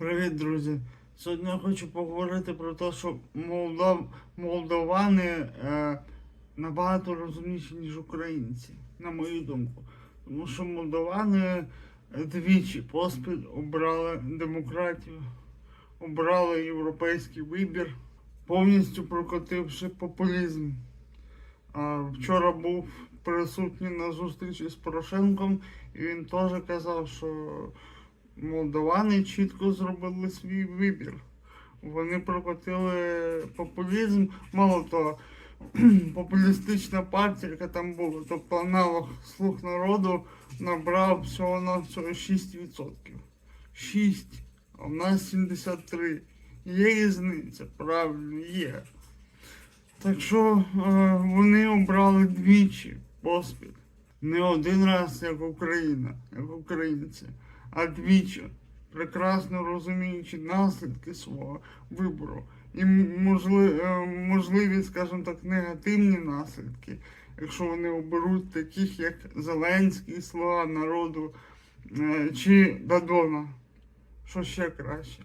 Привіт, друзі! Сьогодні я хочу поговорити про те, що молдов... молдовани е, набагато розумніші, ніж українці, на мою думку. Тому що молдовани двічі поспіль обрали демократію, обрали європейський вибір, повністю прокотивши популізм. А, вчора був присутній на зустрічі з Порошенком, і він теж казав, що молдовани чітко зробили свій вибір. Вони прокотили популізм, мало того, популістична партія, яка там була, тобто аналог слух народу набрав всього на всього 6%. 6, а в нас 73. Є різниця, правильно, є. Так що е, вони обрали двічі поспіль. Не один раз, як Україна, як українці, а двічі, прекрасно розуміючи наслідки свого вибору і можливі, можливі, скажімо так, негативні наслідки, якщо вони оберуть таких, як Зеленський, Слуга народу е, чи Дадона, що ще краще.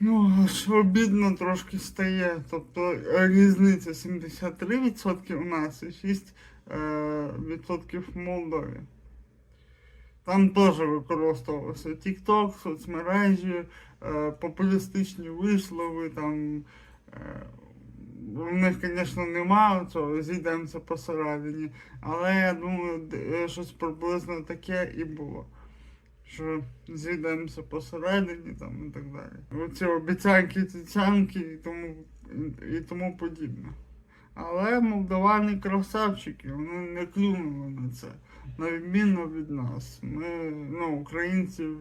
Ну, аж обідно трошки стає. Тобто е, різниця 73% у нас і 6% в Молдові. Там теж використовувався TikTok, соцмережі, е, популістичні вислови, там е, в них, звісно, немає цього, зійдемося посередині, але я думаю, е, щось приблизно таке і було. Що зійдемося посередині там і так далі. Оці обіцянки, цяцянки і тому, і тому подібне. Але молдавани красавчики, вони не клюнули на це. На відміну від нас. Ми, ну, українців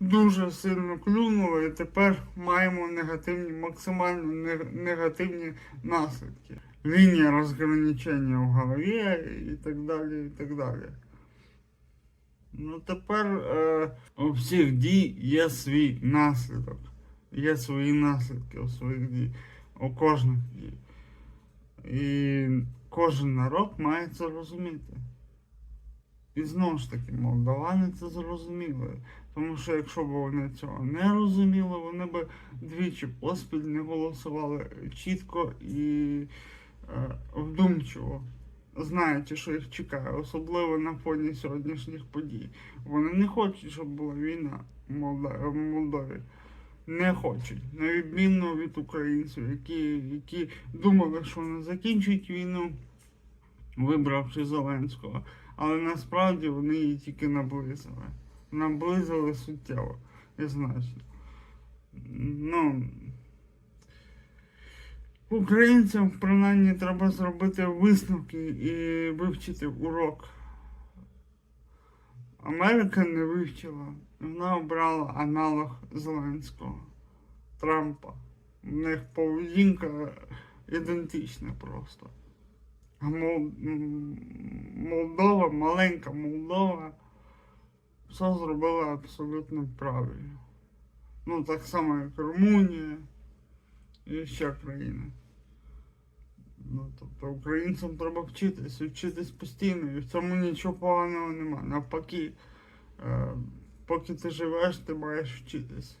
дуже сильно клюнули і тепер маємо негативні, максимально негативні наслідки. Лінія розграничення в голові і так далі, і так далі. Ну тепер е, у всіх дій є свій наслідок. Є свої наслідки у своїх дій, у кожних дій. І кожен народ має це розуміти. І знову ж таки, молдавани це зрозуміли. Тому що якщо б вони цього не розуміли, вони б двічі поспіль не голосували чітко і е, вдумчиво, знаючи, що їх чекає, особливо на фоні сьогоднішніх подій. Вони не хочуть, щоб була війна в Молдові. Не хочуть, на відміну від українців, які, які думали, що вони закінчують війну, вибравши Зеленського. Але насправді вони її тільки наблизили. Наблизили суттєво і значно. Ну, українцям принаймні треба зробити висновки і вивчити урок. Америка не вивчила. Вона обрала аналог Зеленського Трампа. У них поведінка ідентична просто. Молдова, маленька Молдова, все зробила абсолютно правильно. Ну, так само, як Румунія і ще країни. Ну, тобто українцям треба вчитись, вчитись постійно, і в цьому нічого поганого немає. Навпаки, е, поки ти живеш, ти маєш вчитись.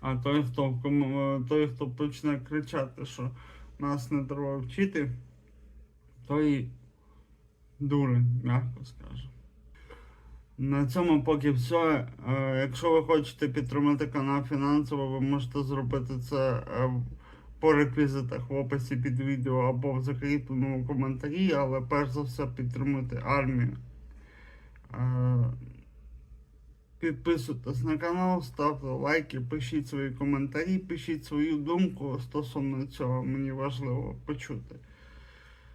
А той, хто, кому, той, хто почне кричати, що нас не треба вчити, той дурень, м'яко скажу. На цьому поки все. Якщо ви хочете підтримати канал фінансово, ви можете зробити це по реквізитах в описі під відео або в закріпленому коментарі, але перш за все підтримуйте армію. Підписуйтесь на канал, ставте лайки, пишіть свої коментарі, пишіть свою думку стосовно цього, мені важливо почути.